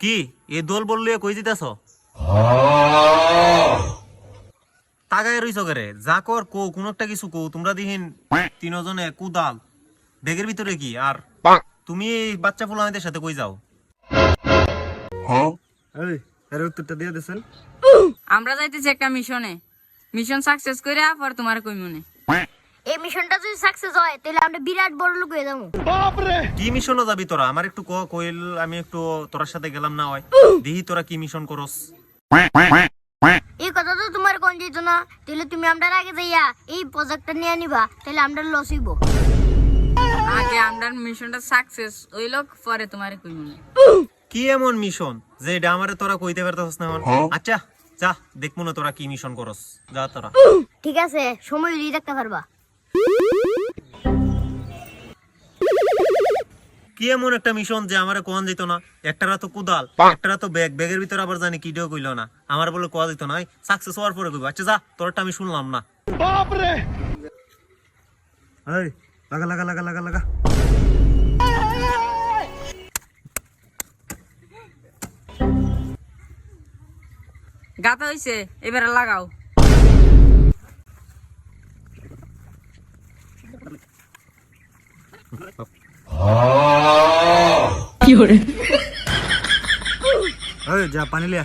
কি এ দোল বললে কই দিতেছ তাগায় রইছ করে? যা কর কো কোন একটা কিছু কো তোমরা দিহিন তিনজনে কুদাল। ব্যাগের ভিতরে কি? আর তুমি এই বাচ্চা ফুলামেদের সাথে কই যাও? হ্যাঁ। এই এর উত্তরটা দিয়ে দেছেন। আমরা যাইতেছি একটা মিশনে। মিশন সাকসেস করে পর তোমার কই মনে এই মিশনটা যদি সাকসেস হয় তাহলে আমরা বিরাট বড় লোক হয়ে যাব। কি মিশনও যাবি তোরা? আমার একটু ক কইল আমি একটু তোর সাথে গেলাম না হয়। দিহি তোরা কি মিশন করস। এই কথা তো তোমার কোন যেত না। তাহলে তুমি আমরা আগে যাইয়া এই প্রজেক্টটা নিয়ে নিবা তাহলে আমরা লস হইব। আগে আমরা মিশনটা সাকসেস হইল পরে তোমার কই মনে কি এমন মিশন? যে এটা আমারে তোরা কইতে পারতাস না আচ্ছা যা দেখব না তোরা কি মিশন করস। যা তোরা। ঠিক আছে সময় হলেই দেখতে পারবা। কি এমন একটা মিশন যে আমারে কোয়ান দিত না? একটারা তো কুদাল একটারা তো ব্যাগ। ব্যাগের ভিতরে আবার জানি কিডিও কইলো না। আমার বলে কোয়া দিত না। সাকসেস হওয়ার পরে কইব। আচ্ছা যা তোরটা আমি শুনলাম না। বাপরে! এই লাগা লাগা লাগা লাগা লাগা। গাতা হয়েছে এবারে লাগাও। এই যা পানি লিয়া।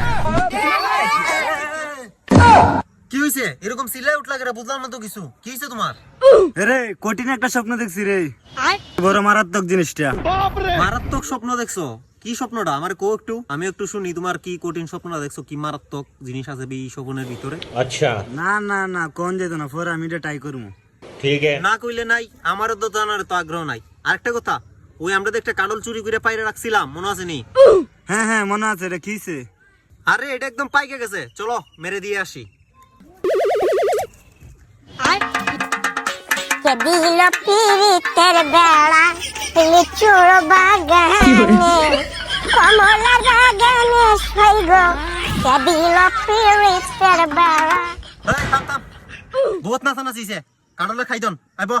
হইছে? এরকম সিলাই উঠলা করে বুঝলাম না তো কিছু। কি হইছে তোমার? রে কঠিন একটা স্বপ্ন দেখছি রে। বড় মারাত্মক জিনিসটা। মারাত্মক স্বপ্ন দেখছ? কি স্বপ্নটা? আমার কো একটু। আমি একটু শুনি তোমার কি কঠিন স্বপ্নটা দেখছ? কি মারাত্মক জিনিস আছে এই স্বপ্নের ভিতরে? আচ্ছা। না না না কোন যেত না পরে আমি এটা ট্রাই করব না কইলে নাই আমারও তো জানার তো আগ্রহ নাই। আরেকটা কথা ওই আমরা একটা কাডল চুরি করে পাইরে রাখছিলাম মনে আছে নি? হ্যাঁ হ্যাঁ মনে আছে রে কিছে আরে এটা একদম পাইকে গেছে। চলো মেরে দিয়ে আসি। দিল পিরিতের লিচুর বাগানে। কমলা বাগানে সৈগ দিল পিরিতের বহুত নাচা নাচিছে কাডলে খাই দন আইব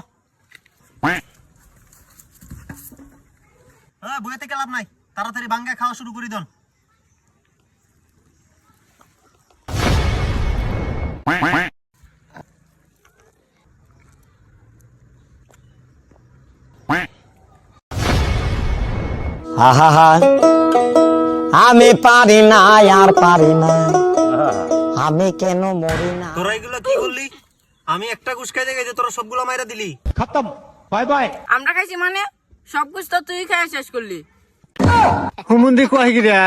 হ্যাঁ বইয়ে থেকে লাভ নাই। তাড়াতাড়ি বাঙ্গা খাওয়া শুরু করি দন আহা আমি পারি না আর পারি না। আমি কেন মরি না? তোরা এগুলো কি করলি? আমি একটা ঘুষ খাইতে দেখে তোরা সবগুলো মাইরা দিলি। খতম বাই বাই। আমরা খাইছি মানে সব কুশ তো তুই খাই শেষ করলি। হুমুন হুমুন্দি কয় গিরা?